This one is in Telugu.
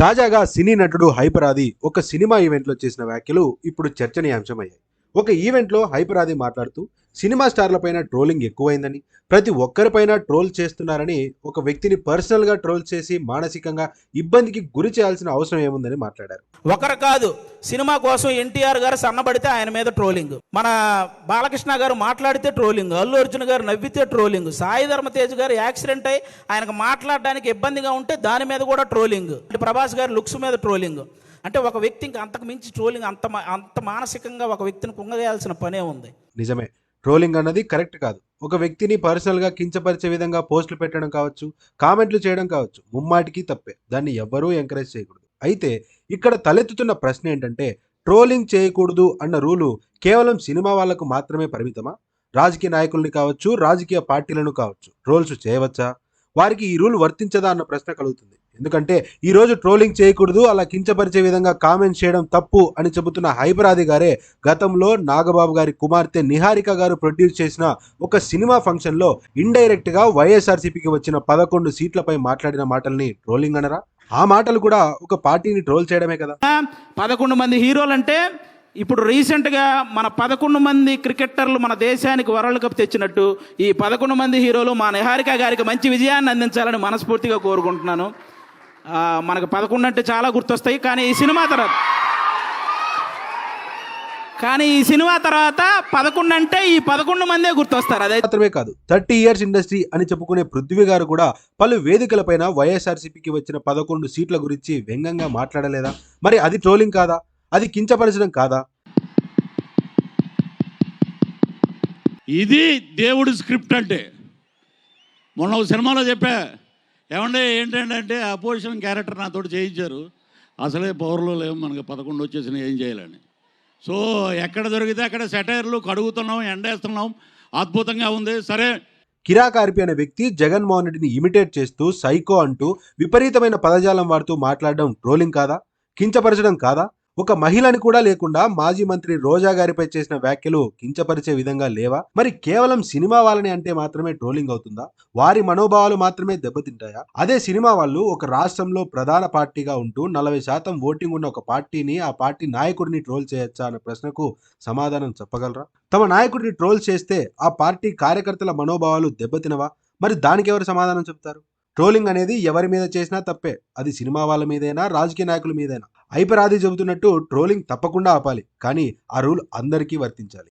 తాజాగా సినీ నటుడు హైపరాది ఒక సినిమా ఈవెంట్లో చేసిన వ్యాఖ్యలు ఇప్పుడు చర్చనీయాంశమయ్యాయి. ఒక ఈవెంట్లో హైపరాది మాట్లాడుతూ సినిమా స్టార్లపైన ట్రోలింగ్ ఎక్కువైందని ప్రతి ఒక్కరిపైన ట్రోల్ చేస్తున్నారని ఒక వ్యక్తిని పర్సనల్గా ట్రోల్ చేసి మానసికంగా ఇబ్బందికి గురి చేయాల్సిన అవసరం ఏముందని మాట్లాడారు. ఒకరు కాదు సినిమా కోసం ఎన్టీఆర్ గారు సన్నబడితే ఆయన మీద ట్రోలింగ్. మన బాలకృష్ణ గారు మాట్లాడితే ట్రోలింగ్ అల్లు అర్జున్ గారు నవ్వితే ట్రోలింగ్ సాయి ధర్మతేజ్ గారు యాక్సిడెంట్ అయి ఆయనకు మాట్లాడడానికి ఇబ్బందిగా ఉంటే దాని మీద కూడా ట్రోలింగ్. అంటే ప్రభాస్ గారు లుక్స్ మీద ట్రోలింగ్. అంటే ఒక వ్యక్తి ఇంకా అంతకు మించి ట్రోలింగ్ అంత అంత మానసికంగా ఒక వ్యక్తిని కుంగవేయాల్సిన పనే ఉంది. నిజమే. ట్రోలింగ్ అన్నది కరెక్ట్ కాదు. ఒక వ్యక్తిని పర్సనల్గా కించపరిచే విధంగా పోస్టులు పెట్టడం కావచ్చు కామెంట్లు చేయడం కావచ్చు ముమ్మాటికి తప్పే. దాన్ని ఎవ్వరూ ఎంకరేజ్ చేయకూడదు. అయితే ఇక్కడ తలెత్తుతున్న ప్రశ్న ఏంటంటే ట్రోలింగ్ చేయకూడదు అన్న రూలు కేవలం సినిమా వాళ్ళకు మాత్రమే పరిమితమా? రాజకీయ నాయకుల్ని కావచ్చు రాజకీయ పార్టీలను కావచ్చు ట్రోల్స్ చేయవచ్చా? వారికి ఈ రూల్ వర్తించదా అన్న ప్రశ్న కలుగుతుంది. ఎందుకంటే ఈరోజు ట్రోలింగ్ చేయకూడదు అలా కించపరిచే విధంగా కామెంట్ చేయడం తప్పు అని చెబుతున్న హైబరాది గారే గతంలో నాగబాబు గారి కుమార్తె నిహారిక గారు ప్రొడ్యూస్ చేసిన ఒక సినిమా ఫంక్షన్లో ఇండైరెక్ట్గా వైఎస్ఆర్సీపీకి వచ్చిన పదకొండు సీట్లపై మాట్లాడిన మాటల్ని ట్రోలింగ్ అనరా? ఆ మాటలు కూడా ఒక పార్టీని ట్రోల్ చేయడమే కదా. పదకొండు మంది హీరోలు అంటే ఇప్పుడు రీసెంట్గా మన పదకొండు మంది క్రికెటర్లు మన దేశానికి వరల్డ్ కప్ తెచ్చినట్టు ఈ పదకొండు మంది హీరోలు మా నిహారిక గారికి మంచి విజయాన్ని అందించాలని మనస్ఫూర్తిగా కోరుకుంటున్నాను. మనకు పదకొండు అంటే చాలా గుర్తొస్తాయి కానీ ఈ సినిమా తర్వాత. కానీ ఈ సినిమా తర్వాత పదకొండు అంటే ఈ పదకొండు మందే గుర్తొస్తారు. అదే మాత్రమే కాదు థర్టీ ఇయర్స్ ఇండస్ట్రీ అని చెప్పుకునే పృథ్వీ గారు కూడా పలు వేదికలపైన వైఎస్ఆర్సీపీకి వచ్చిన పదకొండు సీట్ల గురించి వ్యంగ్యంగా మాట్లాడలేదా? మరి అది ట్రోలింగ్ కాదా? అది కించపరచడం కాదా? ఇది దేవుడి స్క్రిప్ట్ అంటే. మొన్న ఒక సినిమాలో చెప్పా ఏమంటే ఏంటంటే అపోజిషన్ క్యారెక్టర్ నాతో చేయించారు. అసలే పవర్లో లేవు మనకి పదకొండు వచ్చేసిన ఏం చేయాలని. సో ఎక్కడ దొరికితే అక్కడ సెటైర్లు కడుగుతున్నాం ఎండేస్తున్నాం అద్భుతంగా ఉంది. సరే. కిరాకార్పి అనే వ్యక్తి జగన్మోహన్ రెడ్డిని ఇమిటేట్ చేస్తూ సైకో అంటూ విపరీతమైన పదజాలం వాడుతూ మాట్లాడడం ట్రోలింగ్ కాదా? కించపరచడం కాదా? ఒక మహిళని కూడా లేకుండా మాజీ మంత్రి రోజా గారిపై చేసిన వ్యాఖ్యలు కించపరిచే విధంగా లేవా? మరి కేవలం సినిమా వాళ్ళని అంటే మాత్రమే ట్రోలింగ్ అవుతుందా? వారి మనోభావాలు మాత్రమే దెబ్బతింటాయా? అదే సినిమా వాళ్ళు ఒక రాష్ట్రంలో ప్రధాన పార్టీగా ఉంటూ నలభై శాతం ఓటింగ్ ఉన్న ఒక పార్టీని ఆ పార్టీ నాయకుడిని ట్రోల్ చేయొచ్చా అన్న ప్రశ్నకు సమాధానం చెప్పగలరా? తమ నాయకుడిని ట్రోల్ చేస్తే ఆ పార్టీ కార్యకర్తల మనోభావాలు దెబ్బతినవా? మరి దానికి ఎవరు సమాధానం చెప్తారు? ట్రోలింగ్ అనేది ఎవరి మీద చేసినా తప్పే. అది సినిమా వాళ్ళ మీదైనా? రాజకీయ నాయకుల మీదైనా? ఐపరాది చెబుతున్నట్టు ట్రోలింగ్ తప్పకుండా ఆపాలి కానీ ఆ రూల్ అందరికీ వర్తించాలి.